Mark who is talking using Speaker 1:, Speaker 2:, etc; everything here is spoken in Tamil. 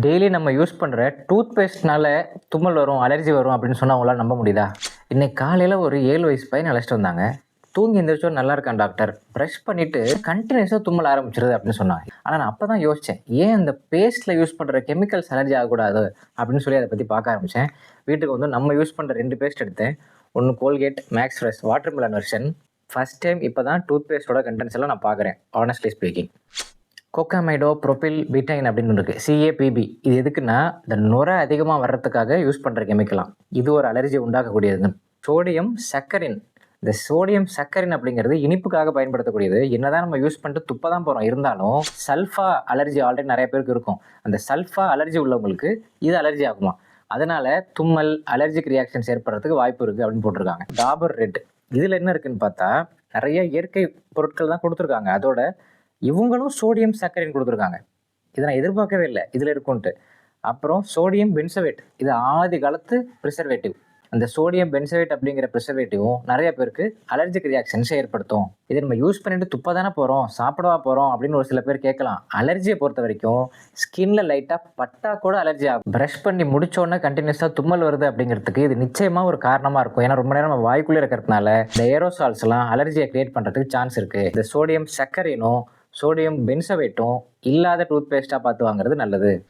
Speaker 1: டெய்லி நம்ம யூஸ் பண்ணுற டூத் பேஸ்ட்னால தும்மல் வரும் அலர்ஜி வரும் அப்படின்னு சொன்னால் அவங்களால நம்ப முடியுதா? இன்னைக்கு காலையில் ஒரு ஏழு வயசு பையன் அழைச்சிட்டு வந்தாங்க. தூங்கி எந்திரிச்சோ நல்லா இருக்கான் டாக்டர் ப்ரஷ் பண்ணிவிட்டு கண்டினியூஸாக தும்மல் ஆரம்பிச்சிருது அப்படின்னு சொன்னாங்க. ஆனால் நான் அப்போ தான் யோசித்தேன் ஏன் அந்த பேஸ்ட்டில் யூஸ் பண்ணுற கெமிக்கல்ஸ் அலர்ஜி ஆகக்கூடாது அப்படின்னு சொல்லி அதை பற்றி பார்க்க ஆரம்பித்தேன் வீட்டுக்கு வந்து நம்ம யூஸ் பண்ணுற ரெண்டு பேஸ்ட் எடுத்தேன். ஒன்று Colgate max fresh watermelon version first time இப்போ தான் டூத் பேஸ்ட்டோட கண்டென்ட்ஸ் எல்லாம் நான் பார்க்குறேன் ஆனஸ்ட்லி ஸ்பீக்கிங் கோக்காமைடோ ப்ரொபில் பிட்டைன் அப்படின்னு இருக்குது சிஏபிபி இது எதுக்குன்னா இந்த நுரை அதிகமாக வர்றதுக்காக யூஸ் பண்ணுற கெமிக்கலாம் இது ஒரு அலர்ஜி உண்டாக்கக்கூடியது. சோடியம் சக்கரின் இந்த சோடியம் சக்கரின் அப்படிங்கிறது இனிப்புக்காக பயன்படுத்தக்கூடியது. என்னதான் நம்ம யூஸ் பண்ணிட்டு துப்ப தான் போகிறோம் இருந்தாலும் சல்ஃபா அலர்ஜி ஆல்ரெடி நிறைய பேருக்கு இருக்கும். அந்த சல்ஃபா அலர்ஜி உள்ளவங்களுக்கு இது அலர்ஜி ஆகுமா? அதனால தும்மல் அலர்ஜிக் ரியாக்ஷன்ஸ் ஏற்படுறதுக்கு வாய்ப்பு இருக்குது அப்படின்னு போட்டிருக்காங்க. டாபர் ரெட். இதில் என்ன இருக்குன்னு பார்த்தா நிறைய இயற்கை பொருட்கள் தான் கொடுத்துருக்காங்க. அதோட இவங்களும் சோடியம் சர்க்கரைன்னு கொடுத்துருக்காங்க. இதை நான் எதிர்பார்க்கவே இல்லை. இதில் இருக்கும்ன்ட்டு. அப்புறம் சோடியம் பென்சவேட் இது ஆதி காலத்து ப்ரிசர்வேட்டிவ் அந்த சோடியம் பென்சவேட் அப்படிங்கிற ப்ரிசர்வேட்டிவும் நிறைய பேருக்கு அலர்ஜிக் ரியாக்ஷன்ஸை ஏற்படுத்தும். இதை நம்ம யூஸ் பண்ணிட்டு துப்ப தானே போகிறோம் சாப்பிடவா போகிறோம் அப்படின்னு ஒரு சில பேர் கேட்கலாம். அலர்ஜியை பொறுத்த வரைக்கும் ஸ்கின்ல லைட்டாக பட்டா கூட அலர்ஜி ஆகும். ப்ரஷ் பண்ணி முடிச்சோடனே கண்டினியூஸாக தும்மல் வருது அப்படிங்கிறதுக்கு இது நிச்சயமாக ஒரு காரணமாக இருக்கும். ஏன்னா ரொம்ப நேரம் நம்ம வாய்க்குள்ளே இருக்கிறதுனால இந்த ஏரோசால்ஸ்லாம் அலர்ஜியை கிரியேட் பண்ணுறதுக்கு சான்ஸ் இருக்குது இந்த சோடியம் சர்க்கரைனும் சோடியம் பென்சவேட்டும் இல்லாத டூத் பேஸ்ட்டாக பார்த்து வாங்குறது நல்லது.